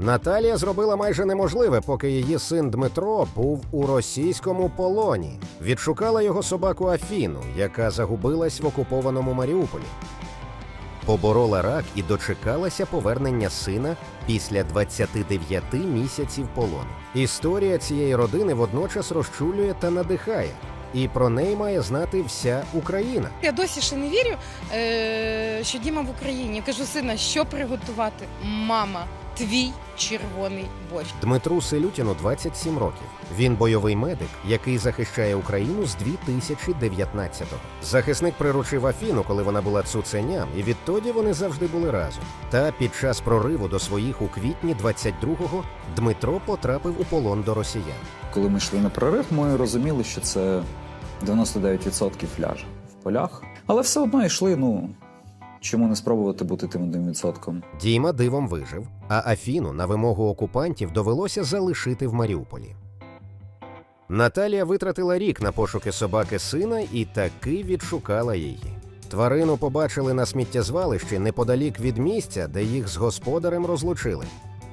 Наталія зробила майже неможливе, поки її син Дмитро був у російському полоні. Відшукала його собаку Афіну, яка загубилась в окупованому Маріуполі. Поборола рак і дочекалася повернення сина після 29 місяців полону. Історія цієї родини водночас розчулює та надихає, і про неї має знати вся Україна. Я досі ще не вірю, е, що Діма в Україні. Кажу, сина, що приготувати? Мама, твій червоний борщ. Дмитру Селютіну 27 років. Він бойовий медик, який захищає Україну з 2019-го. Захисник приручив Афіну, коли вона була цуценям, і відтоді вони завжди були разом. Та під час прориву до своїх у квітні 22-го Дмитро потрапив у полон до росіян. Коли ми йшли на прорив, ми розуміли, що це 99% ляже в полях. Але все одно йшли, ну чому не спробувати бути тим одним відсотком? Діма дивом вижив, а Афіну на вимогу окупантів довелося залишити в Маріуполі. Наталія витратила рік на пошуки собаки сина і таки відшукала її. Тварину побачили на сміттєзвалищі неподалік від місця, де їх з господарем розлучили.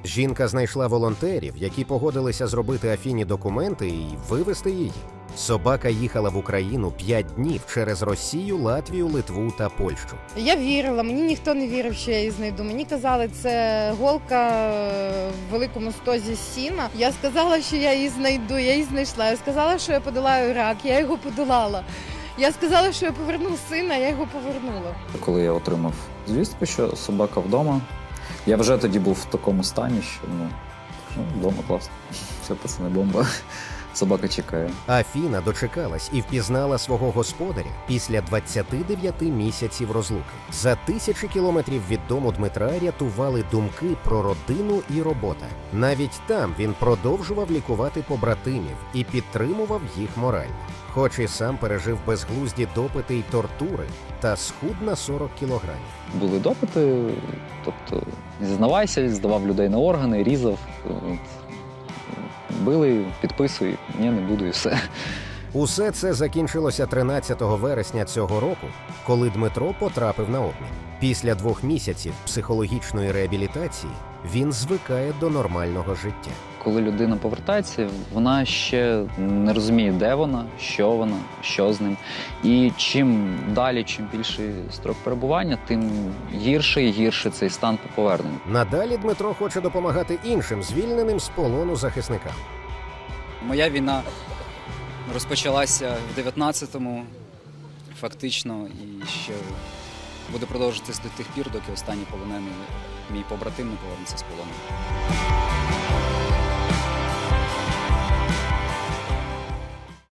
Жінка знайшла волонтерів, які погодилися зробити Афіні документи і вивезти її. Собака їхала в Україну п'ять днів через Росію, Латвію, Литву та Польщу. Я вірила, мені ніхто не вірив, що я її знайду. Мені казали, це голка е, в великому стозі сіна. Я сказала, що я її знайду, я її знайшла. Я сказала, що я подолаю рак, я його подолала. Я сказала, що я поверну сина, я його повернула. Коли я отримав звістку, що собака вдома, я вже тоді був в такому стані, що ну, ну вдома класно. Все, пацани, бомба. Собака чекає. Афіна дочекалась і впізнала свого господаря після 29 місяців розлуки. За тисячі кілометрів від дому Дмитра рятували думки про родину і робота. Навіть там він продовжував лікувати побратимів і підтримував їх морально. Хоч і сам пережив безглузді допити й тортури та схуд на 40 кілограмів. Були допити, тобто зізнавайся, здавав людей на органи, різав. Били, підписуй, ні, не буду і все. Усе це закінчилося 13 вересня цього року, коли Дмитро потрапив на обмін. Після двох місяців психологічної реабілітації він звикає до нормального життя. Коли людина повертається, вона ще не розуміє, де вона, що вона, що з ним. І чим далі, чим більший строк перебування, тим гірше і гірше цей стан по поверненню. Надалі Дмитро хоче допомагати іншим звільненим з полону захисникам. Моя війна розпочалася в 19-му, фактично, і ще буде продовжитись до тих пір, доки останній полонений мій побратим не повернеться з полону.